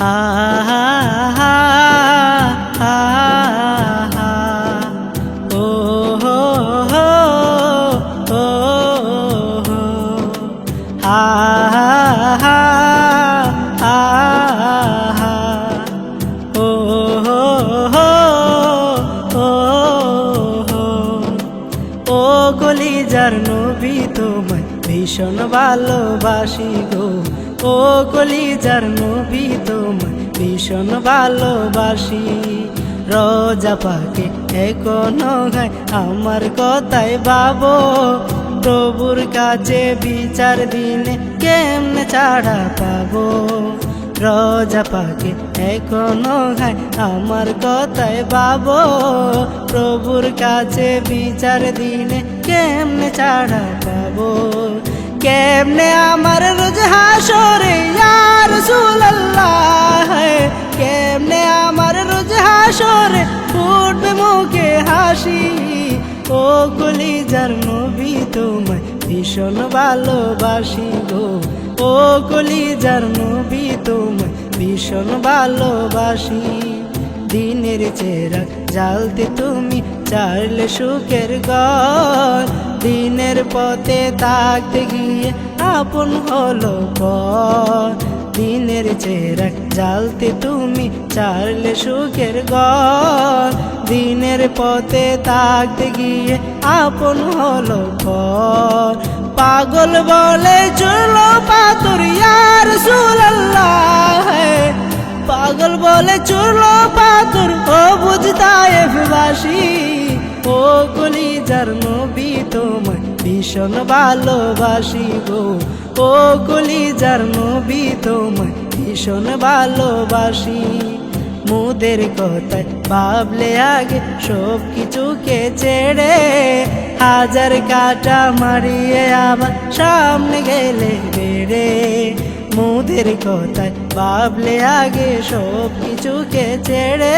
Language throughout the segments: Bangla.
ও কলিজার নবী তোমায় ভীষণ ভালোবাসি গো। ও কলিজার নবী তোমায় ভীষণ ভালোবাসি। রোজা পাকে এখনও আমার কথায় বাবো প্রভুর কাছে বিচার দিনে কেমনে ছাড়া পাবো? রোজা পাকে এখনও আমার কথায় বাবো প্রভুর কাছে বিচার দিনে কেমনে ছাড়া পাবো? কেমনে আমার রোজ হাসরে ইয়ার সুল্লাহ কেমনে আমার রোজ হাসরে ফুটবে মুখে হাসি? ও কলিজার নবী, তোমায় ভীষণ ভালোবাসি গো। ও কলিজার নবী, তোমায় ভীষণ ভালোবাসি। দিনের চেরা জ্বালতে তুমি চাইলে সুখের ঘর। পথে থাকতে গিয়ে আপন হলো পর দিনের চেরা জ্বালতে তুমি চাইলে সুখের ঘর দিনের পথে থাকতে গিয়ে আপন হলো পর পাগল বলে চলো পাতুর ইয়ার সুল্লাহ পাগল বলে চুরলো পাথর ও বুঝতায় বাসি ও কলিজার নবী তোমায় ভীষণ ভালোবাসি গো ও কলিজার নবী তোমায় ভীষণ ভালোবাসি। মুদের কথায় ভাবলে আগে সব কিছুকে ছেড়ে হাজার কাটা মারিয়ে আবার সামনে গেলে বেড়ে। মুদের কথায় ভাবলে আগে সব কিছুকে ছেড়ে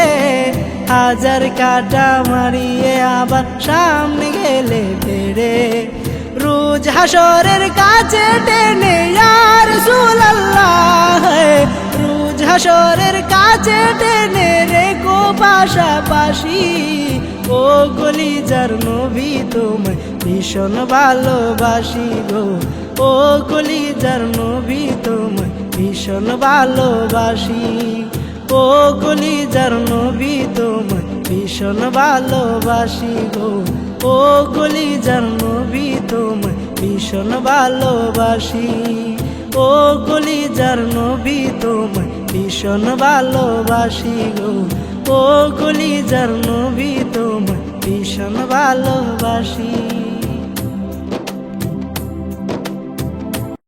হাজার কাটা মারিয়ে আবার সামনে গেলে বেড়ে রোজ হাসরের কাছে টেনে আর সুল্লাহ রোজ হাসরের কাছে টেনে রেখো পাশাপাশি। ও কলিজার নবী, তোমায় ভীষণ ভালোবাসি গো। ও কলিজার নবী, তোমায় ভীষণ ভালোবাসি। ও কলিজার নবী ভীষণ ভালোবাসি গো। ও গলি নবী তোমায় ভীষণ ভালোবাসি। ও গলি নবী তোমায় ভীষণ ভালোবাসি গো। ও গলি নবী তোমায় ভীষণ ভালোবাসি।